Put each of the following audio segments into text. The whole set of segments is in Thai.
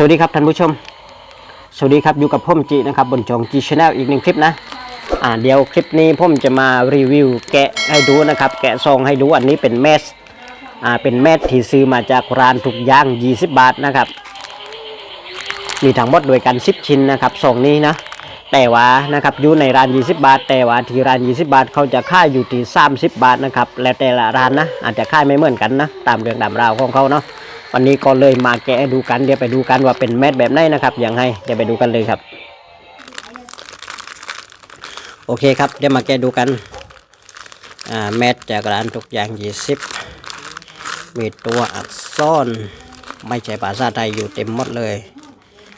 สวัสดีครับท่านผู้ชม สวัสดีครับอยู่กับผมจีนะครับบนจองจีชาแนลอีกหนึ่งคลิปนะอ่าเดี๋ยวคลิปนี้ผมจะมารีวิวแกะให้ดูนะครับ แกะซองให้ดูอันนี้เป็นแมสอ่าเป็นแมสที่ซื้อมาจากร้านทุกย่าง 20 บาทนะครับ มีทั้งหมดด้วยกัน 10 ชิ้นนะครับซองนี้นะ แต่ว่านะครับอยู่ในร้าน 20 บาท แต่ว่าที่ร้าน 20 บาท เขาจะค่ายอยู่ที่ 30 บาทนะครับแล้วแต่ละร้านนะอาจจะค่ายไม่เหมือนกันนะตามเรื่องตามราวของเขาเนาะ วันนี้ก็เลยมาแกะดูกันเดี๋ยวไปดูกันว่าเป็นแมสแบบไหนนะครับ อย่างไรเดี๋ยวไปดูกันเลยครับ โอเคครับเดี๋ยวมาแกะดูกันอ่าแมสจากร้านทุกอย่าง20มีตัวอักษรไม่ใช่ภาษาไทยอยู่เต็มหมดเลย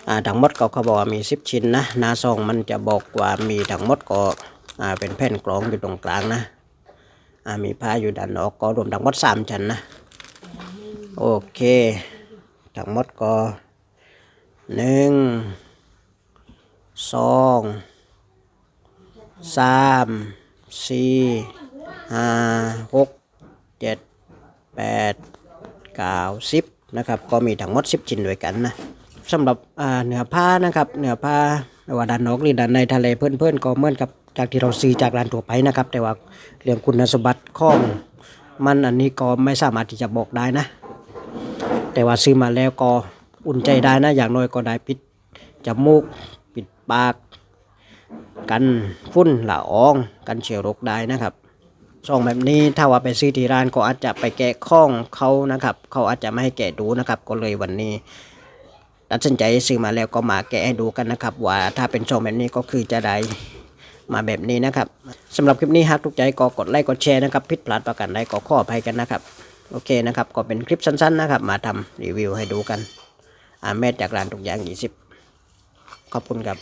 อ่าทั้งหมดก็เขาบอกว่ามี10ชิ้นนะหน้าซองมันจะบอกว่ามีทั้งหมดก็อ่าเป็นแผ่นกรองอยู่ตรงกลางนะอ่ามีผ้าอยู่ด้านนอกก็รวมทั้งหมด3ชั้นนะ โอเคทั้งหมดก็หนึ่งสองสามสี่ห้าหกเจ็ดแปดเก้าสิบนะครับ ก็มีทั้งหมดสิบชิ้นด้วยกันนะสำหรับเนื้อผ้านะครับเนื้อผ้าว่าด้านนอกหรือด้านในทะเลเพื่อนๆก็เหมือนกับจากที่เราซื้อจากร้านทั่วไปนะครับ แต่ว่าเรื่องคุณสมบัติของมันอันนี้ก็ไม่สามารถที่จะบอกได้นะ แต่ว่าซื้อมาแล้วก็อุ่นใจได้นะ อย่างน้อยก็ได้ปิดจมูก ปิดปาก กันฝุ่นละออง กันเชื้อโรคได้นะครับซองแบบนี้ถ้าว่าไปซื้อที่ร้านก็อาจจะไปแกะข้องเขานะครับ เขาอาจจะไม่ให้แกะดูนะครับ ก็เลยวันนี้ตัดสินใจซื้อมาแล้วก็มาแกะให้ดูกันนะครับ ว่าถ้าเป็นซองแบบนี้ก็คือจะได้มาแบบนี้นะครับสำหรับคลิปนี้หากถูกใจก็กดไลค์กดแชร์นะครับ ผิดพลาดประกันใดก็ขออภัยกันนะครับ โอเคนะครับ ก็เป็นคลิปสั้นๆนะครับ มาทำรีวิวให้ดูกันอาเมดจากร้านทุกอย่าง 20 ขอบคุณครับ